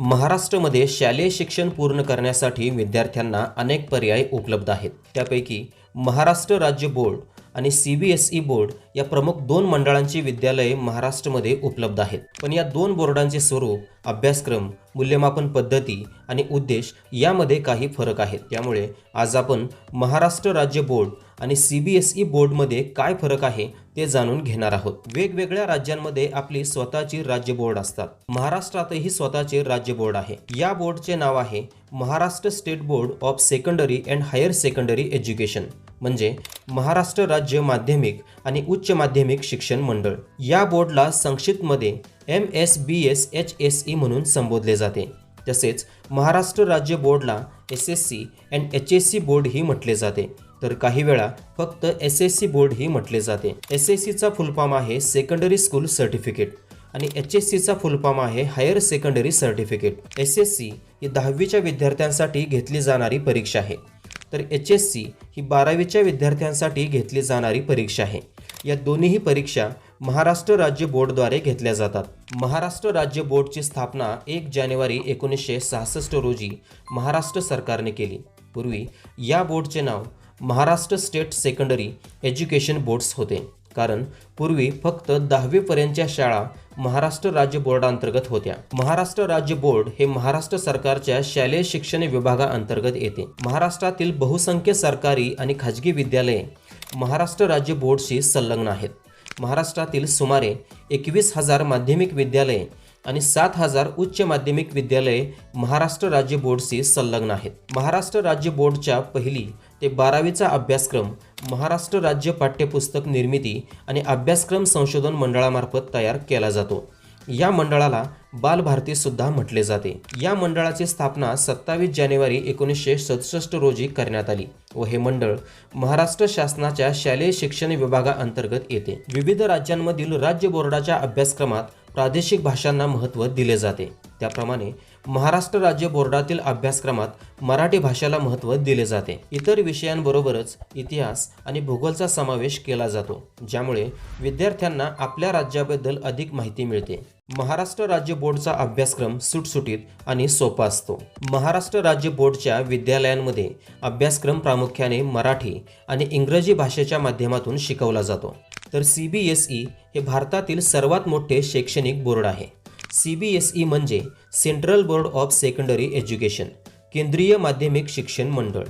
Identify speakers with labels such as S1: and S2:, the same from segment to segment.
S1: महाराष्ट्रामध्ये शालेय शिक्षण पूर्ण करण्यासाठी विद्यार्थ्यांना अनेक पर्याय उपलब्ध आहेत. त्यापैकी महाराष्ट्र राज्य बोर्ड आणि C B S E board या प्रमुख दोन मंडळांची विद्यालये महाराष्ट्रामध्ये उपलब्ध आहेत. पण या दोन बोर्डांचे स्वरूप अभ्यासक्रम मूल्यमापन पद्धती आणि उद्देश यामध्ये काही फरक आहेत. त्यामुळे आज आपण महाराष्ट्र राज्य बोर्ड आणि सी बी एस ई बोर्डमध्ये काय फरक आहे ते जाणून घेणार आहोत. वेगवेगळ्या राज्यांमध्ये आपली स्वतःची राज्य बोर्ड असतात. महाराष्ट्रातही स्वतःचे राज्य बोर्ड आहे. या बोर्डचे नाव आहे Maharashtra state board of secondary and higher secondary education. म्हणजे महाराष्ट्र राज्य माध्यमिक आणि उच्च माध्यमिक शिक्षण मंडळ. या बोर्डला संक्षिप्तमध्ये M S B S H S E म्हणून संबोधले जाते. तसेच महाराष्ट्र राज्य बोर्डला S S C and H S C board ही म्हटले जाते. तर काही वेळा फक्त एस एस सी बोर्ड ही म्हटले जाते. एस एस सीचा फुलफॉर्म आहे सेकंडरी स्कूल सर्टिफिकेट आणि एच एस सीचा फुलफॉर्म आहे higher secondary certificate S S C ही दहावीच्या विद्यार्थ्यांसाठी घेतली जाणारी परीक्षा आहे. तर एच एस सी ही बारावीच्या विद्यार्थ्यांसाठी घेतली जाणारी परीक्षा आहे. या दोन्हीही परीक्षा महाराष्ट्र राज्य बोर्डद्वारे घेतल्या जातात. महाराष्ट्र राज्य बोर्डची स्थापना एक जानेवारी एकोणीसशे सहासष्ट रोजी महाराष्ट्र सरकारने केली. पूर्वी या बोर्डचे नाव Maharashtra state secondary education boards होते. कारण पूर्वी फक्त दहावीपर्यंतच्या शाळा महाराष्ट्र राज्य बोर्डांतर्गत होत्या. महाराष्ट्र राज्य बोर्ड हे महाराष्ट्र सरकारच्या शालेय शिक्षण विभागाअंतर्गत येते. महाराष्ट्रातील बहुसंख्य सरकारी आणि खाजगी विद्यालये महाराष्ट्र राज्य बोर्डशी संलग्न आहेत. महाराष्ट्रातील सुमारे एकवीस हजार माध्यमिक विद्यालये आणि सात हजार उच्च माध्यमिक विद्यालये महाराष्ट्र राज्य बोर्डशी संलग्न आहेत. महाराष्ट्र राज्य बोर्डच्या पहिली ते बारावीचा अभ्यासक्रम महाराष्ट्र राज्य पाठ्यपुस्तक निर्मिती आणि अभ्यासक्रम संशोधन मंडळामार्फत तयार केला जातो. या मंडळाला बालभारतीसुद्धा म्हटले जाते. या मंडळाची स्थापना सत्तावीस जानेवारी एकोणीसशे सदुसष्ट रोजी करण्यात आली व हे मंडळ महाराष्ट्र शासनाच्या शालेय शिक्षण विभागाअंतर्गत येते. विविध राज्यांमधील राज्य बोर्डाच्या अभ्यासक्रमात प्रादेशिक भाषांना महत्त्व दिले जाते. त्याप्रमाणे महाराष्ट्र राज्य बोर्डातील अभ्यासक्रमात मराठी भाषेला महत्त्व दिले जाते. इतर विषयांबरोबरच इतिहास आणि भूगोलचा समावेश केला जातो ज्यामुळे विद्यार्थ्यांना आपल्या राज्याबद्दल अधिक माहिती मिळते. महाराष्ट्र राज्य बोर्डचा अभ्यासक्रम सुटसुटीत आणि सोपा असतो. महाराष्ट्र राज्य बोर्डच्या विद्यालयांमध्ये अभ्यासक्रम प्रामुख्याने मराठी आणि इंग्रजी भाषेच्या माध्यमातून शिकवला जातो. तर सी बी एस ई हे भारतातील सर्वात मोठे शैक्षणिक बोर्ड आहे. सी बी एस ई म्हणजे central board of secondary education केंद्रीय माध्यमिक शिक्षण मंडळ.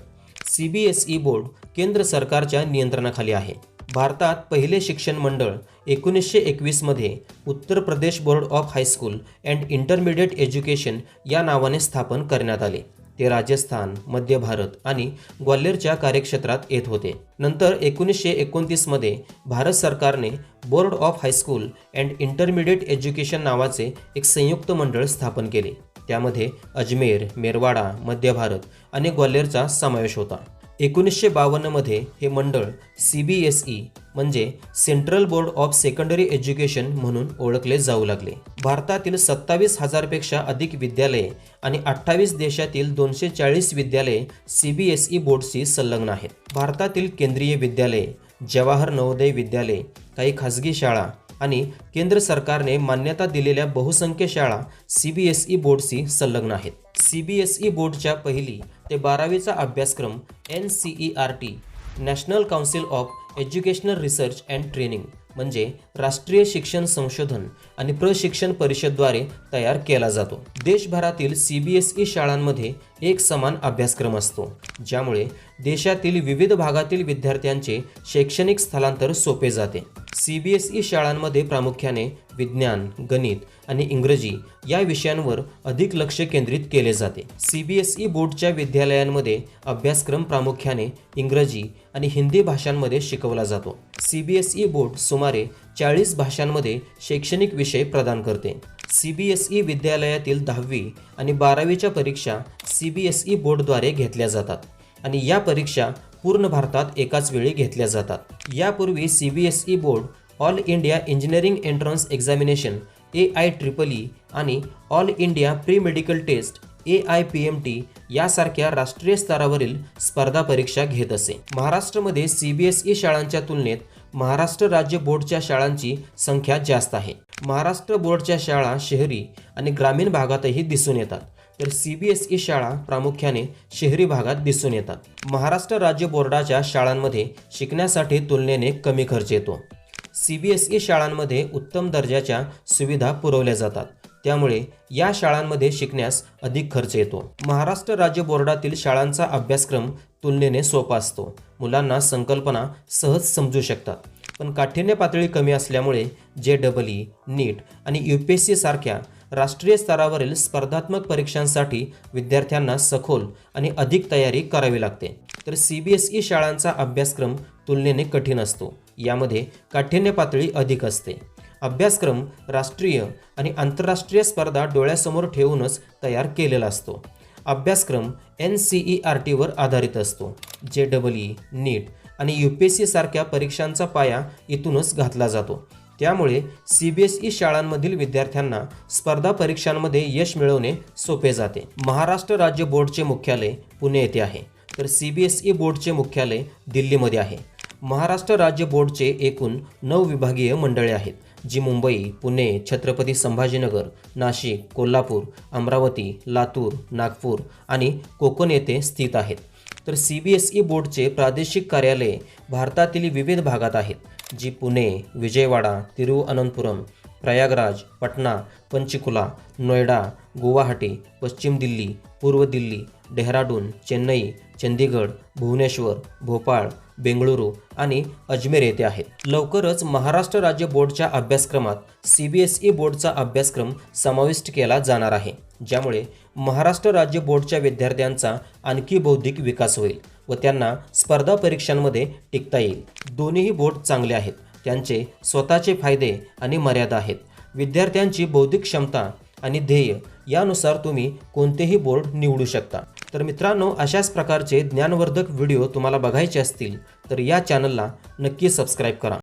S1: C B S E board केंद्र सरकारच्या नियंत्रणाखाली आहे. भारतात पहिले शिक्षण मंडळ एकोणीसशे एकवीसमध्ये Uttar Pradesh board of high school and intermediate education या नावाने स्थापन करण्यात आले. ते राजस्थान मध्य भारत आणि ग्वाल्हेरच्या कार्यक्षेत्रात येत होते. नंतर एकोणीसशे एकोणतीसमध्ये भारत सरकारने board of high school and intermediate education नावाचे एक संयुक्त मंडळ स्थापन केले. त्यामध्ये अजमेर मेरवाडा मध्य भारत आणि ग्वाल्हेरचा समावेश होता. एकोणीसशे बावन्नमध्ये हे मंडळ सी बी एस ई म्हणजे central board of secondary education म्हणून ओळखले जाऊ लागले. भारतातील सत्तावीस हजारपेक्षा अधिक विद्यालये आणि अठ्ठावीस देशातील दोनशे चाळीस विद्यालये सी बी एस ई बोर्डशी संलग्न आहेत. भारतातील केंद्रीय विद्यालये जवाहर नवोदय विद्यालय काही खाजगी शाळा आणि केंद्र सरकारने मान्यता दिलेल्या बहुसंख्य शाळा सी बी एस ई बोर्डशी संलग्न आहेत. सी बी एस ई बोर्डच्या पहिली ते बारावीचा अभ्यासक्रम N C E R T national council of educational research and training म्हणजे राष्ट्रीय शिक्षण संशोधन आणि प्रशिक्षण परिषदद्वारे तयार केला जातो. देशभरातील सी बी एस ई शाळांमध्ये एक समान अभ्यासक्रम असतो ज्यामुळे देशातील विविध भागातील विद्यार्थ्यांचे शैक्षणिक स्थलांतर सोपे जाते. सी बी एस ई शाळांमध्ये प्रामुख्याने विज्ञान गणित आणि इंग्रजी या विषयांवर अधिक लक्ष केंद्रित केले जाते. सी बी एस ई बोर्डच्या विद्यालयांमध्ये अभ्यासक्रम प्रामुख्याने इंग्रजी आणि हिंदी भाषांमध्ये शिकवला जातो. C B S E board सुमारे चाळीस भाषांमध्ये शैक्षणिक विषय प्रदान करते. सी बी एस ई विद्यालयातील दहावी आणि बारावीच्या परीक्षा सी बी एस ई बोर्डद्वारे घेतल्या जातात आणि या परीक्षा पूर्ण भारतात एकाच वेळी घेतल्या जातात. यापूर्वी C B S E board all India engineering entrance examination A I triple E आणि all India pre medical test A I P M T यासारख्या राष्ट्रीय स्तरावरील स्पर्धा परीक्षा घेत असे. महाराष्ट्रामध्ये सी बी एस ई शाळांच्या तुलनेत महाराष्ट्र राज्य बोर्डच्या शाळांची संख्या जास्त आहे. महाराष्ट्र बोर्डच्या शाळा शहरी आणि ग्रामीण भागातही दिसून येतात. तर सी बी एस ई शाळा प्रामुख्याने शहरी भागात दिसून येतात. महाराष्ट्र राज्य बोर्डाच्या शाळांमध्ये शिकण्यासाठी तुलनेने कमी खर्च येतो. सी बी एस ई शाळांमध्ये उत्तम दर्जाच्या सुविधा पुरवल्या जातात. त्यामुळे या शाळांमध्ये शिकण्यास अधिक खर्च येतो. महाराष्ट्र राज्य बोर्डातील शाळांचा अभ्यासक्रम तुलनेने सोपा असतो. मुलांना संकल्पना सहज समजू शकतात. पण काठिण्य पातळी कमी असल्यामुळे जे डबल ई नीट आणि यू पी एस सी सारख्या राष्ट्रीय स्तरावरील स्पर्धात्मक परीक्षांसाठी विद्यार्थ्यांना सखोल आणि अधिक तयारी करावी लागते. तर सी बी एस ई शाळांचा अभ्यासक्रम तुलनेने कठीण असतो. यामध्ये काठिण्य पातळी अधिक असते. अभ्यासक्रम राष्ट्रीय आणि आंतरराष्ट्रीय स्पर्धा डोळ्यासमोर ठेवूनच तयार केलेला असतो. अभ्यासक्रम एन सी ई आर टीवर आधारित असतो. जे डबल ई नीट आणि यू पी एस सी सारख्या परीक्षांचा पाया इथूनच घातला जातो. त्यामुळे सी बी एस ई शाळांमधील विद्यार्थ्यांना स्पर्धा परीक्षांमध्ये यश मिळवणे सोपे जाते. महाराष्ट्र राज्य बोर्डचे मुख्यालय पुणे येथे आहे. तर सी बी एस ई बोर्डचे मुख्यालय दिल्लीमध्ये आहे. महाराष्ट्र राज्य बोर्डचे एकूण नऊ विभागीय मंडळे आहेत जी मुंबई पुणे छत्रपती संभाजीनगर नाशिक कोल्हापूर अमरावती लातूर नागपूर आणि कोकण येथे स्थित आहेत. तर सी बी एस ई बोर्डचे प्रादेशिक कार्यालये भारतातील विविध भागात आहेत. जी पुणे विजयवाडा तिरुअनंतपुरम प्रयागराज पटना पंचकुला नोएडा गुवाहाटी पश्चिम दिल्ली पूर्व दिल्ली डेहराडून चेन्नई चंदीगड भुवनेश्वर भोपाळ बेंगळुरू आणि अजमेर येथे आहेत. लवकरच महाराष्ट्र राज्य बोर्डच्या अभ्यासक्रमात सी बी एस ई बोर्डचा अभ्यासक्रम समाविष्ट केला जाणार आहे ज्यामुळे महाराष्ट्र राज्य बोर्डच्या विद्यार्थ्यांचा आणखी बौद्धिक विकास होईल. व त्यांना स्पर्धा परीक्षांमध्ये टिकता येईल. दोन्हीही बोर्ड चांगले आहेत. त्यांचे स्वतःचे फायदे आणि मर्यादा आहेत. विद्यार्थ्यांची बौद्धिक क्षमता आणि ध्येय यानुसार तुम्ही कोणतेही बोर्ड निवडू शकता. तर मित्रांनो अशाच प्रकारचे ज्ञानवर्धक व्हिडिओ तुम्हाला बघायचे असतील तर या चॅनलला नक्की सबस्क्राईब करा.